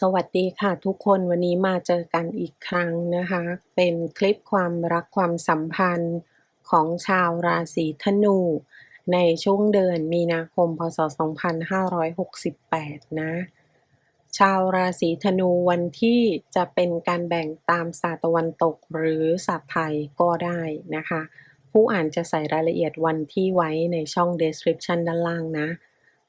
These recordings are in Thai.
สวัสดีค่ะทุกคนวันนี้มาเจอกันอีกครั้งนะคะ เป็นคลิปความรักความสัมพันธ์ของชาวราศีธนู ในช่วงเดือนมีนาคม พศ 2568 นะ ชาวราศีธนูวันที่จะเป็นการแบ่งตามศาสตร์ตะวันตกหรือศาสตร์ไทยก็ได้นะคะ ผู้อ่านจะใส่รายละเอียดวันที่ไว้ในช่อง description ด้านล่างนะ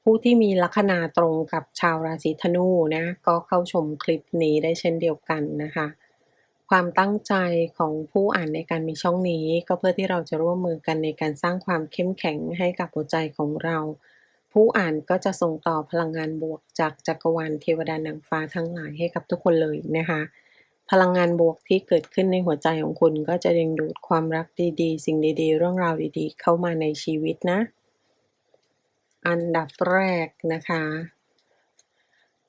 ผู้ที่มีลัคนาตรงกับชาวราศีธนูนะก็เข้าชมคลิปนี้ได้เช่นเดียวกันนะคะ ความตั้งใจของผู้อ่านในการมีช่องนี้ ก็เพื่อที่เราจะร่วมมือกันในการสร้างความเข้มแข็งให้กับหัวใจของเรา ผู้อ่านก็จะส่งต่อพลังงานบวกจากจักรวาลเทวดานางฟ้าทั้งหลายให้กับทุกคนเลยนะคะพลังงานบวกที่เกิดขึ้นในหัวใจของคุณก็จะดึงดูดความรักดีๆ สิ่งดีๆ เรื่องราวดีๆ เข้ามาในชีวิตนะ อันดับแรกนะคะ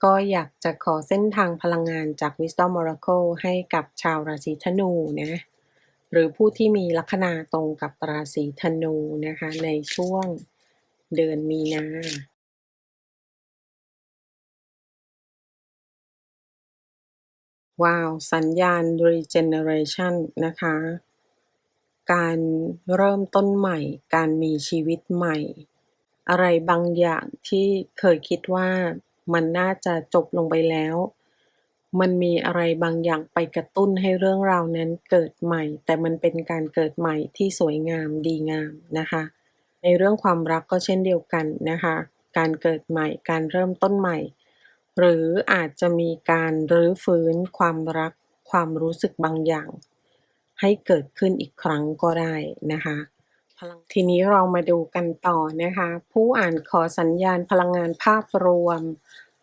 ก็อยากจะขอเส้นทางพลังงานจาก Wisdom Oracle ให้กับชาวราศีธนูนะหรือผู้ที่มีลัคนาตรงกับราศีธนูนะคะ ในช่วงเดือนมีนาว้าว สัญญาณ regeneration นะคะ การเริ่มต้นใหม่ การมีชีวิตใหม่ อะไรบางอย่างที่เคยคิดว่ามันน่าจะจบลงไปแล้ว มันมีอะไรบางอย่างไปกระตุ้นให้เรื่องราวนั้นเกิดใหม่ แต่มันเป็นการเกิดใหม่ที่สวยงามดีงามนะคะ ในเรื่องความรักก็เช่นเดียวกันนะคะ การเกิดใหม่ การเริ่มต้นใหม่ หรืออาจจะมีการรื้อฟื้นความรักความรู้สึกบางอย่าง ให้เกิดขึ้นอีกครั้งก็ได้นะคะ พลังทีนี้เรามาดูกันต่อนะคะ ผู้อ่านขอสัญญาณพลังงานภาพรวม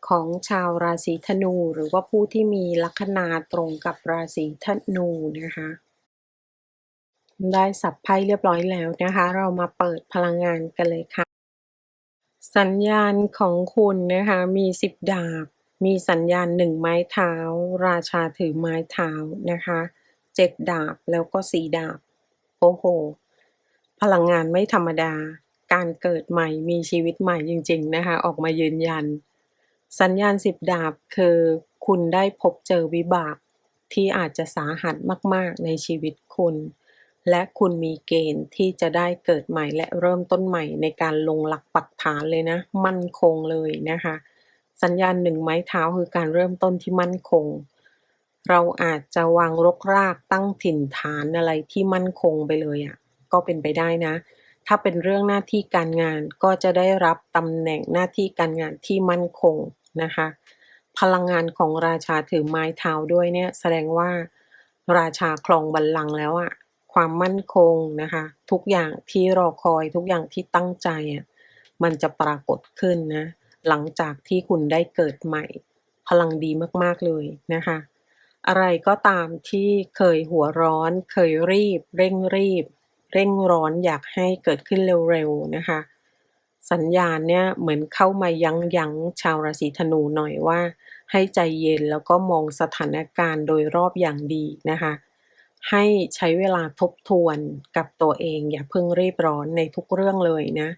ของชาวราศีธนู หรือว่าผู้ที่มีลัคนาตรงกับราศีธนูนะคะได้สับไพ่เรียบร้อยแล้วนะคะ เรามาเปิดพลังงานกันเลยค่ะ สัญญาณของคุณนะคะมีสิบดาบ มีสัญญาณหนึ่งไม้เท้า ราชาถือไม้เท้านะคะเจ็ดดาบแล้วก็สี่ดาบ โอ้โห พลังงานไม่ธรรมดา การเกิดใหม่มีชีวิตใหม่จริง ๆ นะคะ ออกมายืนยัน สัญญาณสิบดาบคือคุณได้พบเจอวิบากที่อาจจะสาหัสมาก ๆ ในชีวิตคุณ และคุณมีเกณฑ์ที่จะได้เกิดใหม่และเริ่มต้นใหม่ในการลงหลักปักฐานเลยนะ มั่นคงเลยนะคะ สัญญาณหนึ่งไม้เท้าคือการเริ่มต้นที่มั่นคง เราอาจจะวางรกรากตั้งถิ่นฐานอะไรที่มั่นคงไปเลยอะ่ะ ก็เป็นไปได้นะ ถ้าเป็นเรื่องหน้าที่การงานก็จะได้รับตำแหน่งหน้าที่การงานที่มั่นคงนะคะ พลังงานของราชาถือไม้เท้าด้วยเนี่ยแสดงว่า ราชาครองบัลลังก์แล้วอะความมั่นคงนะคะ ทุกอย่างที่รอคอยทุกอย่างที่ตั้งใจอะมันจะปรากฏขึ้นนะหลังจากที่คุณได้เกิดใหม่ พลังดีมากๆเลยนะคะ อะไรก็ตามที่เคยหัวร้อน เคยรีบ เร่งรีบ เร่งร้อนอยากให้เกิดขึ้นเร็วๆนะคะ สัญญาณเนี่ยเหมือนเข้ามายั้งยั้งชาวราศีธนูหน่อยว่า ให้ใจเย็นแล้วก็มองสถานการณ์โดยรอบอย่างดีนะคะ ให้ใช้เวลาทบทวนกับตัวเองอย่าเพิ่งรีบร้อนในทุกเรื่องเลยนะ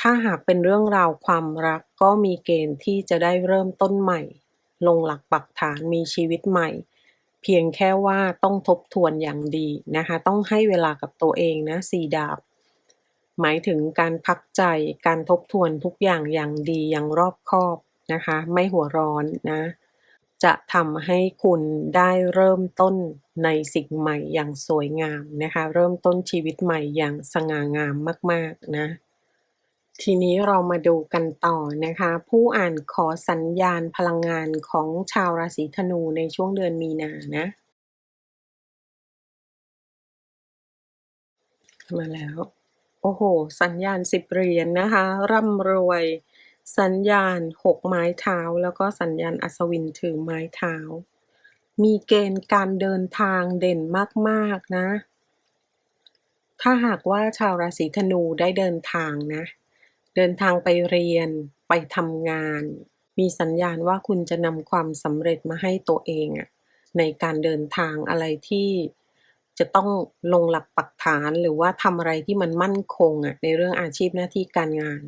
ถ้าหากเป็นเรื่องราวความรักก็มีเกณฑ์ที่จะได้เริ่มต้นใหม่ ลงหลักปักฐานมีชีวิตใหม่ เพียงแค่ว่าต้องทบทวนอย่างดีนะคะ ต้องให้เวลากับตัวเองนะสีดาบ หมายถึงการพักใจ การทบทวนทุกอย่างอย่างดีอย่างรอบคอบนะคะ ไม่หัวร้อนนะ จะทำให้คุณได้เริ่มต้นในสิ่งใหม่อย่างสวยงามนะคะ เริ่มต้นชีวิตใหม่อย่างสง่างามมาก ๆ นะ ทีนี้เรามาดูกันต่อนะคะ ผู้อ่านขอสัญญาณพลังงานของชาวราศีธนูในช่วงเดือนมีนานะ มาแล้ว โอ้โห สัญญาณสิบเหรียญนะคะ ร่ำรวย สัญญาณหกไม้เท้า แล้วก็สัญญาณอัศวินถือไม้เท้า มีเกณฑ์การเดินทางเด่นมาก ๆ นะ ถ้าหากว่าชาวราศีธนูได้เดินทางนะ เดินทางไปเรียน ไปทำงาน มีสัญญาณว่าคุณจะนำความสำเร็จมาให้ตัวเองอะในการเดินทางอะไรที่จะต้องลงหลักปักฐานหรือว่าทำอะไรที่มันมั่นคงอะในเรื่องอาชีพหน้าที่การงาน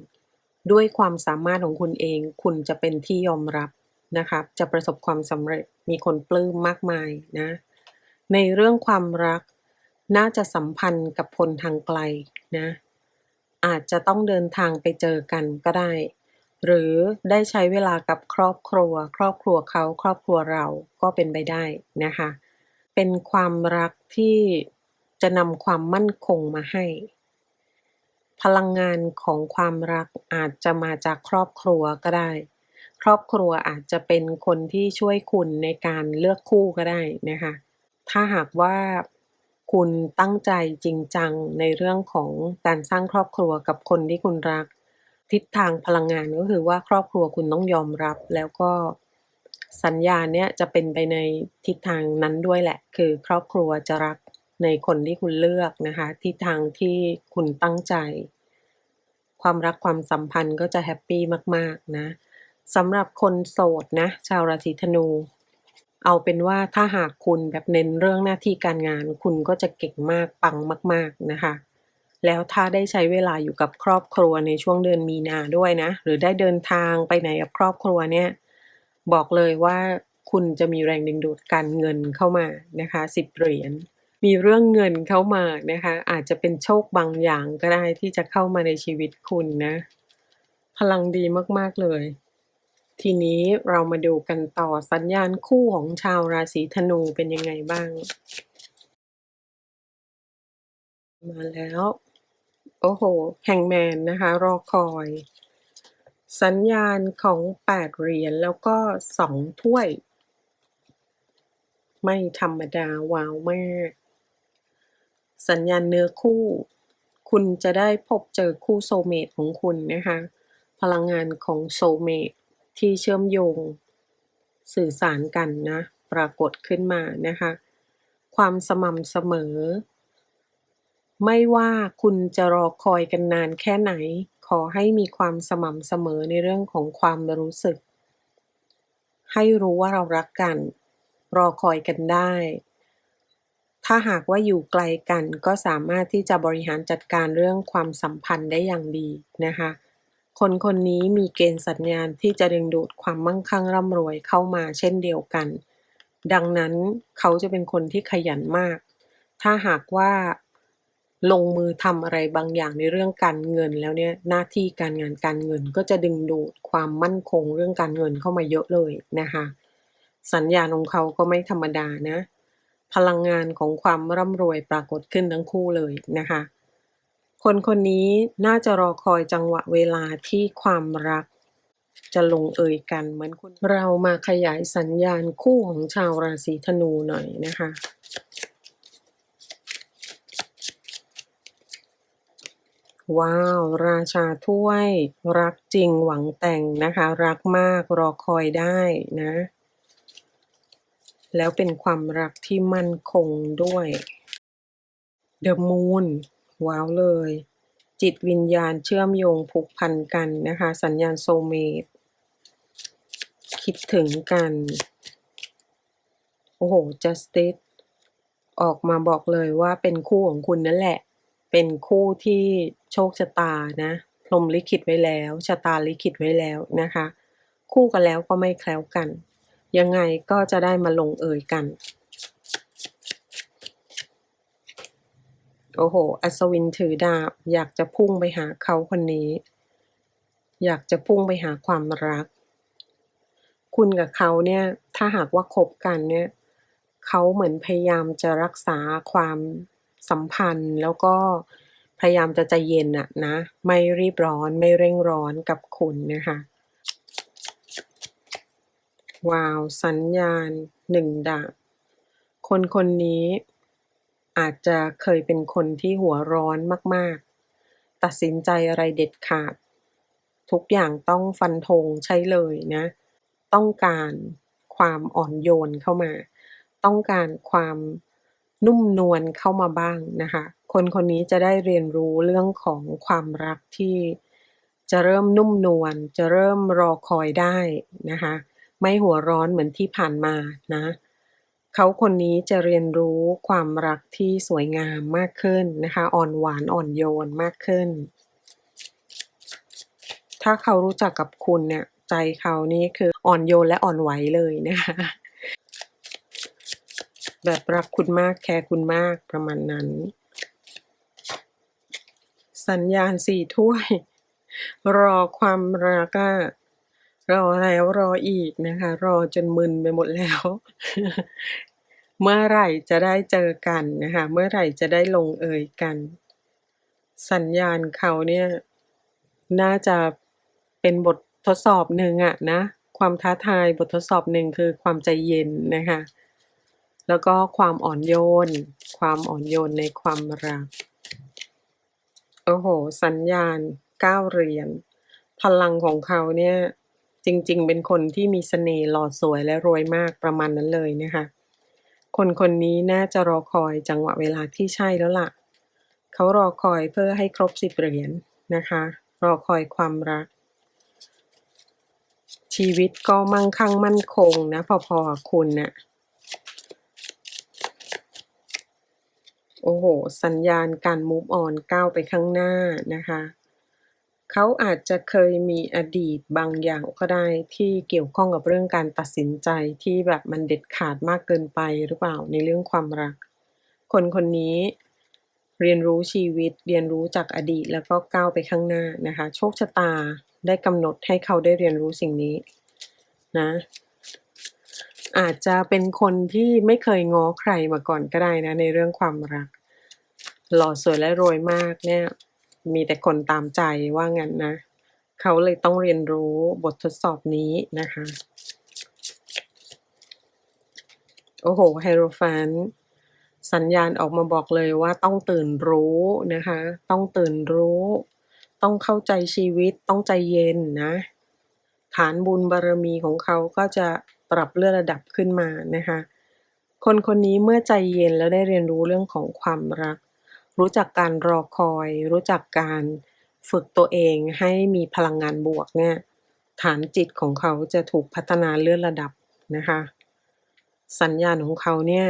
ด้วยความสามารถของคุณเอง คุณจะเป็นที่ยอมรับนะครับจะประสบความสำเร็จมีคนปลื้มมากมายนะ ในเรื่องความรักน่าจะสัมพันธ์กับคนทางไกลนะ อาจจะต้องเดินทางไปเจอกันก็ได้ หรือได้ใช้เวลากับครอบครัว ครอบครัวเขาครอบครัวเราก็เป็นไปได้นะคะ เป็นความรักที่จะนำความมั่นคงมาให้ พลังงานของความรักอาจจะมาจากครอบครัวก็ได้ ครอบครัวอาจจะเป็นคนที่ช่วยคุณในการเลือกคู่ก็ได้นะคะ ถ้าหากว่า คุณตั้งใจจริงจังในเรื่องของการสร้างครอบครัวกับคนที่คุณรัก ทิศทางพลังงานก็คือว่าครอบครัวคุณต้องยอมรับ แล้วก็สัญญาเนี้ยจะเป็นไปในทิศทางนั้นด้วยแหละ คือครอบครัวจะรักในคนที่คุณเลือกนะคะทิศทางที่คุณตั้งใจ ความรักความสัมพันธ์ก็จะแฮปปี้มาก ๆ นะสำหรับคนโสดนะ ชาวราศีธนู เอาเป็นว่าถ้าหากคุณแบบเน้นเรื่องหน้าที่การงาน คุณก็จะเก่งมากปังมาก ๆนะคะ แล้วถ้าได้ใช้เวลาอยู่กับครอบครัวในช่วงเดือนมีนาด้วยนะ หรือได้เดินทางไปไหนกับครอบครัวเนี่ย บอกเลยว่าคุณจะมีแรงดึงดูดการเงินเข้ามานะคะสิบเหรียญมีเรื่องเงินเข้ามานะคะ อาจจะเป็นโชคบางอย่างก็ได้ที่จะเข้ามาในชีวิตคุณนะ พลังดีมากๆเลย ทีนี้เรามาดูกันต่อสัญญาณคู่ของชาวราศีธนูเป็นยังไงบ้าง มาแล้ว โอ้โห แฮงแมนนะคะ รอคอย สัญญาณของแปดเหรียญแล้วก็สองถ้วย ไม่ธรรมดาว้าวมาก สัญญาณเนื้อคู่ คุณจะได้พบเจอคู่โซเมตของคุณนะคะ พลังงานของโซเมต ที่เชื่อมโยงสื่อสารกันนะ ปรากฏขึ้นมานะคะ ความสม่ำเสมอ ไม่ว่าคุณจะรอคอยกันนานแค่ไหน ขอให้มีความสม่ำเสมอในเรื่องของความรู้สึก ให้รู้ว่าเรารักกัน รอคอยกันได้ ถ้าหากว่าอยู่ไกลกันก็สามารถที่จะบริหารจัดการเรื่องความสัมพันธ์ได้อย่างดีนะคะ คนคนนี้มีเกณฑ์สัญญาณที่จะดึงดูดความมั่งคั่งร่ำรวยเข้ามาเช่นเดียวกัน ดังนั้นเขาจะเป็นคนที่ขยันมาก ถ้าหากว่าลงมือทำอะไรบางอย่างในเรื่องการเงินแล้วเนี่ยหน้าที่การงานการเงินก็จะดึงดูดความมั่นคงเรื่องการเงินเข้ามาเยอะเลยนะคะสัญญาณของเขาก็ไม่ธรรมดานะ พลังงานของความร่ำรวยปรากฏขึ้นทั้งคู่เลยนะคะ คนคนนี้น่าจะรอคอยจังหวะเวลาที่ความรัก จะลงเอยกันเหมือนคุณเรามาขยายสัญญาณคู่ของชาวราศีธนูหน่อยนะคะว้าวราชาถ้วย รักจริงหวังแต่งนะคะ รักมากรอคอยได้นะ แล้วเป็นความรักที่มั่นคงด้วย The Moon ว้าวเลย จิตวิญญาณเชื่อมโยงผูกพันกันนะคะ สัญญาณโซเมตคิดถึงกัน โอ้โห Justice ออกมาบอกเลยว่าเป็นคู่ของคุณนั่นแหละ เป็นคู่ที่โชคชะตานะพรหมลิขิตไว้แล้ว ชะตาลิขิตไว้แล้วนะคะ คู่กันแล้วก็ไม่แคล้วกัน ยังไงก็จะได้มาลงเอยกัน โอ้โห อัศวินถือดาบ อยากจะพุ่งไปหาเขาคนนี้ อยากจะพุ่งไปหาความรัก คุณกับเขาเนี่ย ถ้าหากว่าคบกันเนี่ย เขาเหมือนพยายามจะรักษาความสัมพันธ์แล้วก็พยายามจะใจเย็นอะนะ ไม่รีบร้อนไม่เร่งร้อนกับคุณนะคะว้าว สัญญาณหนึ่งดาบคนคนนี้ อาจจะเคยเป็นคนที่หัวร้อนมาก ๆ ตัดสินใจอะไรเด็ดขาด ทุกอย่างต้องฟันธงใช่เลยนะ ต้องการความอ่อนโยนเข้ามา ต้องการความนุ่มนวลเข้ามาบ้างนะคะ คนคนนี้จะได้เรียนรู้เรื่องของความรักที่จะเริ่มนุ่มนวล จะเริ่มรอคอยได้นะคะ ไม่หัวร้อนเหมือนที่ผ่านมานะ เขาคนนี้จะเรียนรู้ความรักที่สวยงามมากขึ้นนะคะ อ่อนหวานอ่อนโยนมากขึ้น ถ้าเขารู้จักกับคุณเนี่ยใจเขานี่คืออ่อนโยนและอ่อนไหวเลยนะคะแบบรักคุณมากแคร์คุณมากประมาณนั้น สัญญาณสี่ถ้วย รอความรักอะ รอแล้วรออีกนะคะ รอจนมึนไปหมดแล้ว เมื่อไหร่จะได้เจอกันนะคะ เมื่อไหร่จะได้ลงเอยกัน สัญญาณเขาเนี่ย น่าจะเป็นบททดสอบหนึ่งอะนะ ความท้าทายบททดสอบหนึ่งคือความใจเย็นนะคะ แล้วก็ความอ่อนโยน ความอ่อนโยนในความรัก โอ้โห สัญญาณก้าเหรียญพลังของเขาเนี่ย จริงๆ เป็นคนที่มีเสน่ห์หล่อสวยและรวยมากประมาณนั้นเลยนะคะ คนคนนี้น่าจะรอคอยจังหวะเวลาที่ใช่แล้วล่ะ เขารอคอยเพื่อให้ครบสิบเหรียญนะคะ รอคอยความรัก ชีวิตก็มั่งคั่งมั่นคงนะ พอๆคุณน่ะโอ้โห สัญญาณการ move on ก้าวไปข้างหน้านะคะ เขาอาจจะเคยมีอดีตบางอย่างก็ได้ที่เกี่ยวข้องกับเรื่องการตัดสินใจที่แบบมันเด็ดขาดมากเกินไปหรือเปล่าในเรื่องความรัก คนคนนี้เรียนรู้ชีวิตเรียนรู้จากอดีตแล้วก็ก้าวไปข้างหน้านะคะ โชคชะตาได้กำหนดให้เขาได้เรียนรู้สิ่งนี้นะอาจจะเป็นคนที่ไม่เคยง้อใครมาก่อนก็ได้นะในเรื่องความรัก หล่อสวยและรวยมากเนี่ย มีแต่คนตามใจว่างั้นนะ เขาเลยต้องเรียนรู้บททดสอบนี้นะคะ โอ้โหไฮโรฟนสัญญาณออกมาบอกเลยว่าต้องตื่นรู้นะคะ ต้องตื่นรู้ ต้องเข้าใจชีวิตต้องใจเย็นนะ ฐานบุญบารมีของเขาก็จะปรับเลื่อนระดับขึ้นมานะคะ คนคนนี้เมื่อใจเย็นแล้วได้เรียนรู้เรื่องของความรัก รู้จักการรอคอย รู้จักการฝึกตัวเองให้มีพลังงานบวกเนี่ยฐานจิตของเขาจะถูกพัฒนาเลื่อนระดับนะคะ สัญญาณของเขาเนี่ย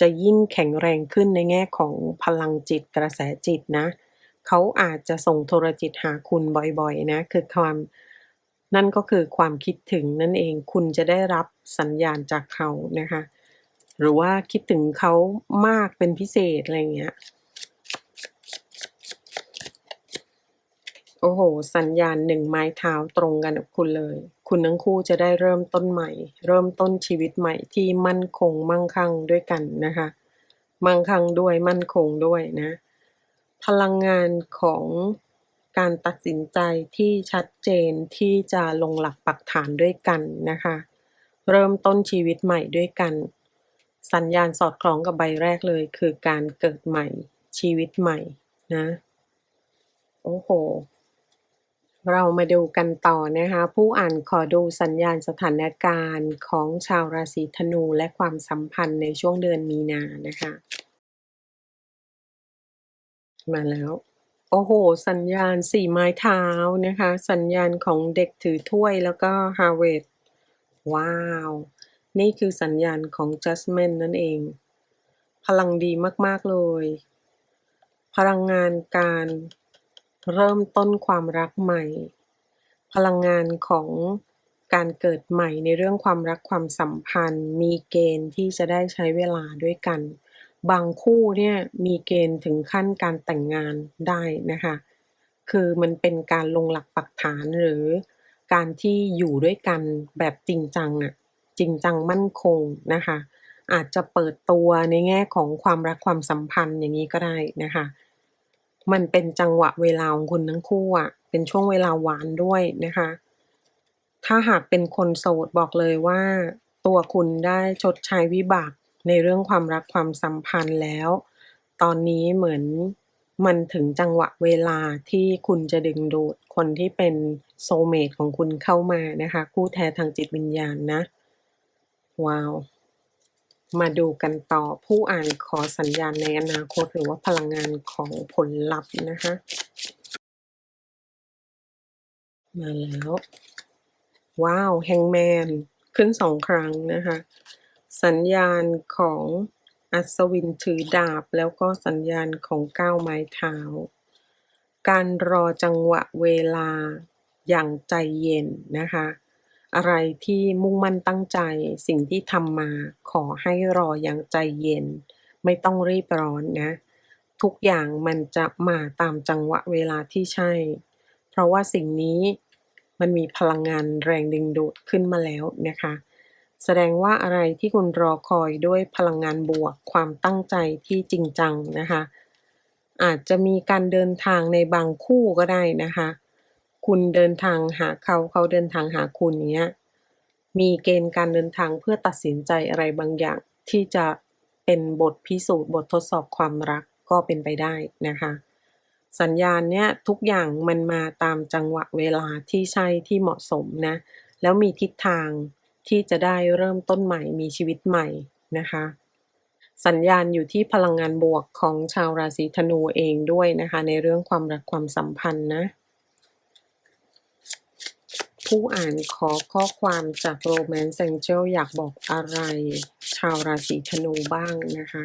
จะยิ่งแข็งแรงขึ้นในแง่ของพลังจิตกระแสจิตนะ เขาอาจจะส่งโทรจิตหาคุณบ่อยๆนะคือความนั่นก็คือความคิดถึงนั่นเองคุณจะได้รับสัญญาณจากเขานะคะ หรือว่าคิดถึงเขามากเป็นพิเศษอะไรเงี้ย โอ้โห สัญญาณหนึ่งไม้เท้าตรงกันกับคุณเลย คุณทั้งคู่จะได้เริ่มต้นใหม่ เริ่มต้นชีวิตใหม่ที่มั่นคงมั่งคั่งด้วยกันนะคะ มั่งคั่งด้วยมั่นคงด้วยนะ พลังงานของการตัดสินใจที่ชัดเจนที่จะลงหลักปักฐานด้วยกันนะคะ เริ่มต้นชีวิตใหม่ด้วยกัน สัญญาณสอดคล้องกับใบแรกเลย คือการเกิดใหม่ ชีวิตใหม่นะ โอ้โห เรามาดูกันต่อนะคะ ผู้อ่านขอดูสัญญาณสถานการณ์ของชาวราศีธนูและความสัมพันธ์ในช่วงเดือนมีนานะคะ มาแล้วโอ้โห สัญญาณสี่ไม้เท้านะคะ สัญญาณของเด็กถือถ้วยแล้วก็ฮาร์เวดว้าว นี่คือสัญญาณของ Judgment นั่นเอง พลังดีมาก ๆ เลย พลังงานการเริ่มต้นความรักใหม่ พลังงานของการเกิดใหม่ในเรื่องความรักความสัมพันธ์ มีเกณฑ์ที่จะได้ใช้เวลาด้วยกัน บางคู่เนี่ยมีเกณฑ์ถึงขั้นการแต่งงานได้นะคะ คือมันเป็นการลงหลักปักฐานหรือการที่อยู่ด้วยกันแบบจริงจังอะ จริงจังมั่นคงนะคะ อาจจะเปิดตัวในแง่ของความรักความสัมพันธ์อย่างนี้ก็ได้นะคะ มันเป็นจังหวะเวลาของคุณทั้งคู่อะเป็นช่วงเวลาหวานด้วยนะคะ ถ้าหากเป็นคนโสดบอกเลยว่า ตัวคุณได้ชดใช้วิบากในเรื่องความรักความสัมพันธ์แล้ว ตอนนี้เหมือนมันถึงจังหวะเวลาที่คุณจะดึงดูดคนที่เป็นโซเมตของคุณเข้ามานะคะ คู่แท้ทางจิตวิญญาณนะ ว้าว มาดูกันต่อผู้อ่านขอสัญญาณในอนาคตหรือว่าพลังงานของผลลัพธ์นะคะ มาแล้ว ว้าวแฮงแมนขึ้นสองครั้งนะคะ สัญญาณของอัศวินถือดาบแล้วก็สัญญาณของก้าวไม้เท้า การรอจังหวะเวลาอย่างใจเย็นนะคะ อะไรที่มุ่งมั่นตั้งใจ สิ่งที่ทำมาขอให้รออย่างใจเย็น ไม่ต้องรีบร้อนนะ ทุกอย่างมันจะมาตามจังหวะเวลาที่ใช่ เพราะว่าสิ่งนี้มันมีพลังงานแรงดึงดูดขึ้นมาแล้วนะคะ แสดงว่าอะไรที่คุณรอคอยด้วยพลังงานบวก ความตั้งใจที่จริงจังนะคะ อาจจะมีการเดินทางในบางคู่ก็ได้นะคะ คุณเดินทางหาเขาเขาเดินทางหาคุณเนี้ยมีเกณฑ์การเดินทางเพื่อตัดสินใจอะไรบางอย่าง ที่จะเป็นบทพิสูจน์บททดสอบความรักก็เป็นไปได้นะคะ สัญญาณเนี้ยทุกอย่างมันมาตามจังหวะเวลาที่ใช่ที่เหมาะสมนะ แล้วมีทิศทางที่จะได้เริ่มต้นใหม่มีชีวิตใหม่นะคะ สัญญาณอยู่ที่พลังงานบวกของชาวราศีธนูเองด้วยนะคะ ในเรื่องความรักความสัมพันธ์นะ ผู้อ่านขอข้อความจาก Romance Angel อยากบอกอะไร ชาวราศีธนูบ้างนะคะ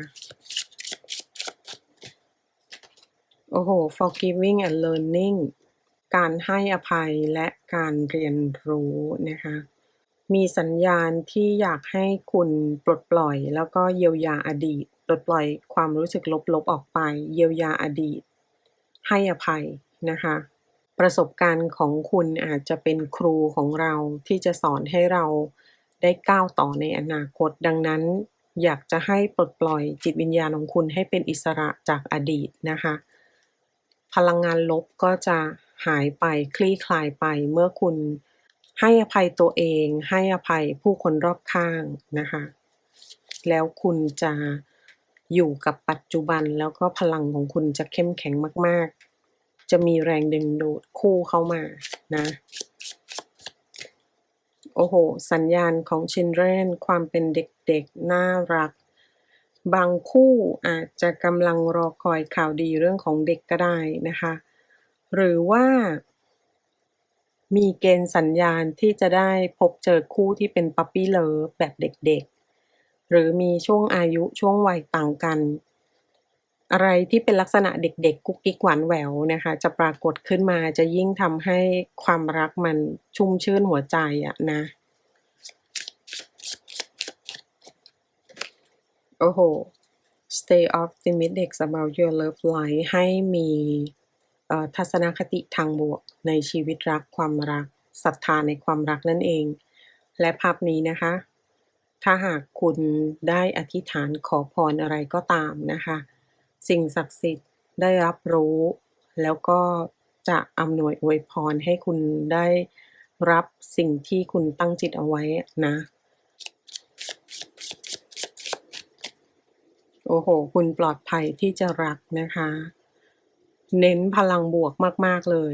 โอ้โห forgiving and learning การให้อภัยและการเรียนรู้นะคะ มีสัญญาณที่อยากให้คุณปลดปล่อย แล้วก็เยียวยาอดีต ปลดปล่อยความรู้สึกลบๆออกไป เยียวยาอดีต ให้อภัยนะคะ ประสบการณ์ของคุณอาจจะเป็นครูของเราที่จะสอนให้เราได้ก้าวต่อในอนาคต ดังนั้นอยากจะให้ปลดปล่อยจิตวิญญาณของคุณให้เป็นอิสระจากอดีตนะคะ พลังงานลบก็จะหายไปคลี่คลายไปเมื่อคุณให้อภัยตัวเอง ให้อภัยผู้คนรอบข้างนะคะ แล้วคุณจะอยู่กับปัจจุบันแล้วก็พลังของคุณจะเข้มแข็งมาก ๆ จะมีแรงดึงดูดคู่เข้ามานะ โอ้โห สัญญาณของชินเรนความเป็นเด็กๆ น่ารัก บางคู่อาจจะกำลังรอคอยข่าวดีเรื่องของเด็กก็ได้นะคะ หรือว่ามีเกณฑ์สัญญาณที่จะได้พบเจอคู่ที่เป็นปั๊ปปี้เลิฟแบบเด็กๆ หรือมีช่วงอายุช่วงวัยต่างกัน อะไรที่เป็นลักษณะเด็กๆกุ๊กกิ๊กหวานแหววนะคะ จะปรากฏขึ้นมาจะยิ่งทำให้ความรักมันชุ่มชื่นหัวใจอะนะ โอ้โห stay optimistic about your love life ให้มีทัศนคติทางบวกในชีวิตรักความรักศรัทธาในความรักนั่นเอง และภาพนี้นะคะ ถ้าหากคุณได้อธิษฐานขอพรอะไรก็ตามนะคะ สิ่งศักดิ์สิทธิ์ได้รับรู้ แล้วก็จะอำนวยอวยพรให้คุณได้รับสิ่งที่คุณตั้งจิตเอาไว้นะ โอ้โห คุณปลอดภัยที่จะรักนะคะ เน้นพลังบวกมาก ๆ เลย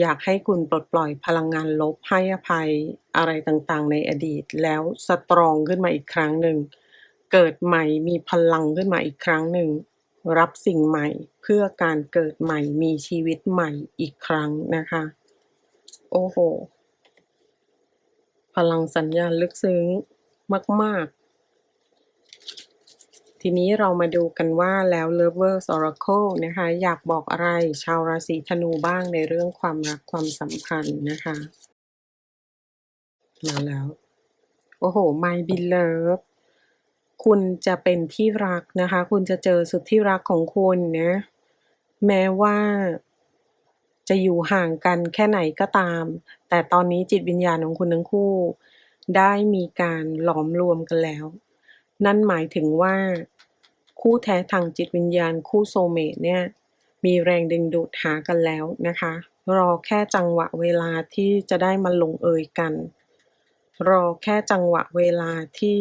อยากให้คุณปลดปล่อยพลังงานลบให้อภัยอะไรต่างๆ ในอดีต แล้วสตรองขึ้นมาอีกครั้งหนึ่ง เกิดใหม่มีพลังขึ้นมาอีกครั้งหนึ่ง รับสิ่งใหม่เพื่อการเกิดใหม่มีชีวิตใหม่อีกครั้งนะคะ โอ้โห พลังสัญญาณลึกซึ้งมาก ๆ ทีนี้เรามาดูกันว่าแล้ว Lovers Oracle นะคะ อยากบอกอะไรชาวราศีธนูบ้างในเรื่องความรักความสัมพันธ์นะคะ มาแล้ว โอ้โห My Beloved คุณจะเป็นที่รักนะคะ คุณจะเจอสุดที่รักของคุณนะ แม้ว่า จะอยู่ห่างกันแค่ไหนก็ตาม แต่ตอนนี้จิตวิญญาณของคุณทั้งคู่ ได้มีการหลอมรวมกันแล้ว นั่นหมายถึงว่า คู่แท้ทางจิตวิญญาณคู่โซเมตเนี่ย มีแรงดึงดูดหากันแล้วนะคะ รอแค่จังหวะเวลาที่จะได้มาลงเอยกัน รอแค่จังหวะเวลาที่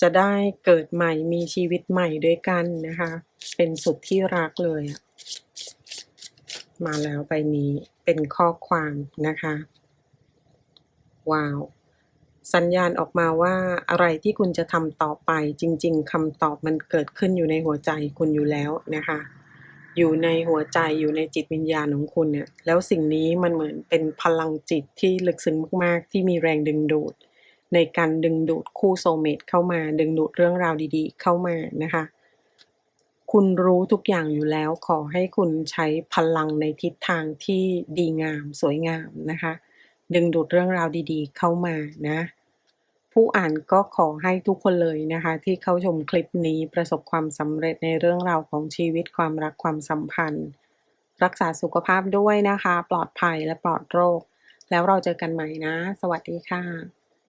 จะได้เกิดใหม่มีชีวิตใหม่ด้วยกันนะคะ เป็นสุดที่รักเลย มาแล้วใบนี้เป็นข้อความนะคะ ว้าว สัญญาณออกมาว่าอะไรที่คุณจะทำต่อไปจริง ๆคำตอบมันเกิดขึ้นอยู่ในหัวใจคุณอยู่แล้วนะคะ อยู่ในหัวใจอยู่ในจิตวิญญาณของคุณเนี่ยแล้วสิ่งนี้มันเหมือนเป็นพลังจิตที่ลึกซึ้งมาก ๆ ที่มีแรงดึงดูด ในการดึงดูดคู่โซเมตเข้ามา ดึงดูดเรื่องราวดีๆ เข้ามานะคะ คุณรู้ทุกอย่างอยู่แล้ว ขอให้คุณใช้พลังในทิศทางที่ดีงามสวยงามนะคะ ดึงดูดเรื่องราวดีๆ เข้ามานะ ผู้อ่านก็ขอให้ทุกคนเลยนะคะ ที่เข้าชมคลิปนี้ประสบความสำเร็จในเรื่องราวของชีวิตความรักความสัมพันธ์ รักษาสุขภาพด้วยนะคะ ปลอดภัยและปลอดโรค แล้วเราเจอกันใหม่นะ สวัสดีค่ะ